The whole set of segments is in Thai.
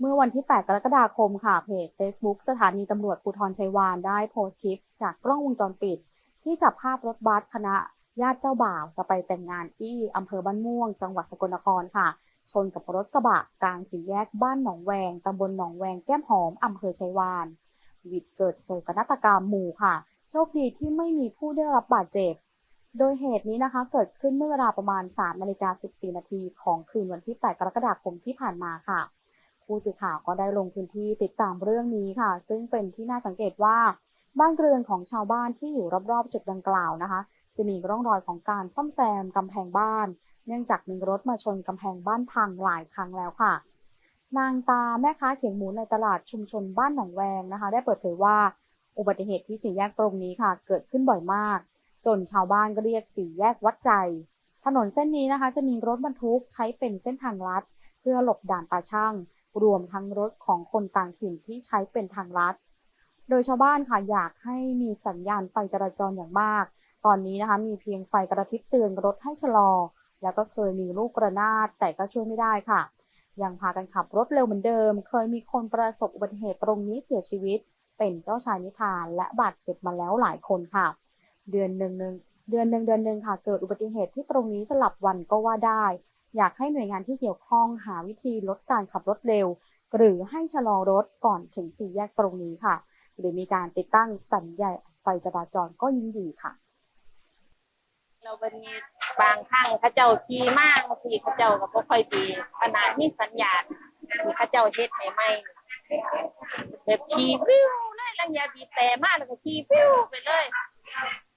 เมื่อวันที่ 8 กรกฎาคมค่ะเพจ Facebook สถานีตำรวจภูธรชัยวานได้โพสต์คลิป จากกล้องวงจรปิด ที่จับภาพรถบัสคณะ ญาติเจ้าบ่าวจะไปแต่งงานที่อำเภอบ้านม่วง จังหวัดสกลนครค่ะ ชนกับรถกระบะกลางสี่แยกบ้านหนองแวงตำบลหนองแวงแก้มหอมอำเภอชัยวานวิดเกิดโศกนาฏกรรมหมู่ค่ะ โชคดีที่ไม่มีผู้ได้รับบาดเจ็บ โดยเหตุนี้นะคะเกิดขึ้นเมื่อเวลาประมาณ3นาฬิกา14นาทีของคืนวันที่ 8 กรกฎาคมที่ผ่านมาค่ะ ผู้สื่อข่าวก็ได้ลงพื้นที่ติดตามเรื่องนี้ค่ะ ซึ่งเป็นที่น่าสังเกตว่า บ้านเรือนของชาวบ้านที่อยู่รอบๆ จุดดังกล่าวนะคะ จะมีร่องรอยของการซ่อมแซมกำแพงบ้าน เนื่องจากมีรถมาชนกำแพงบ้านพังหลายครั้งแล้วค่ะ นางตาแม่ค้าเขียงหมูในตลาดชุมชนบ้านหนองแวงนะคะ ได้เปิดเผยว่าอุบัติเหตุที่สี่แยกตรงนี้ค่ะ เกิดขึ้นบ่อยมาก จนชาวบ้านก็เรียกสี่แยกวัดใจ ถนนเส้นนี้นะคะ จะมีรถบรรทุกใช้เป็นเส้นทางลัด เพื่อหลบด่านตาช่าง รวมทั้งรถของคนต่างถิ่นที่ใช้เป็นทางลัด โดยชาวบ้านค่ะอยากให้มีสัญญาณไฟจราจรอย่างมาก ตอนนี้นะคะมีเพียงไฟกระพริบเตือนรถให้ชะลอ แล้วก็เคยมีลูกกระนาดแต่ก็ช่วยไม่ได้ค่ะ ยังพากันขับรถเร็วเหมือนเดิม เคยมีคนประสบอุบัติเหตุตรงนี้เสียชีวิต เป็นเจ้าชายนิทานและบาดเจ็บมาแล้วหลายคนค่ะ เดือนหนึ่งหนึ่งเดือนหนึ่งเดือนหนึ่งค่ะ เกิดอุบัติเหตุที่ตรงนี้สลับวันก็ว่าได้ อยากให้หน่วยงานที่เกี่ยวข้องหาวิธีลดการขับรถเร็ว หรือให้ชะลอรถก่อนถึงสี่แยกตรงนี้ค่ะ หรือมีการติดตั้งสัญญาณไฟจราจรก็ยิ่งดีค่ะ เราบันนี้บางครั้งเขาเจ้าขี่มากที่เขาเจ้าก็บ่ค่อยดีขนาดมีสัญญาณที่เขาเจ้าเฮ็ดใหม่ๆแบบขี่ฟิวเลยลังยาบีบแต่มากแล้วก็ขี่ฟิวไปเลย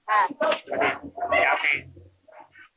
ค่ะ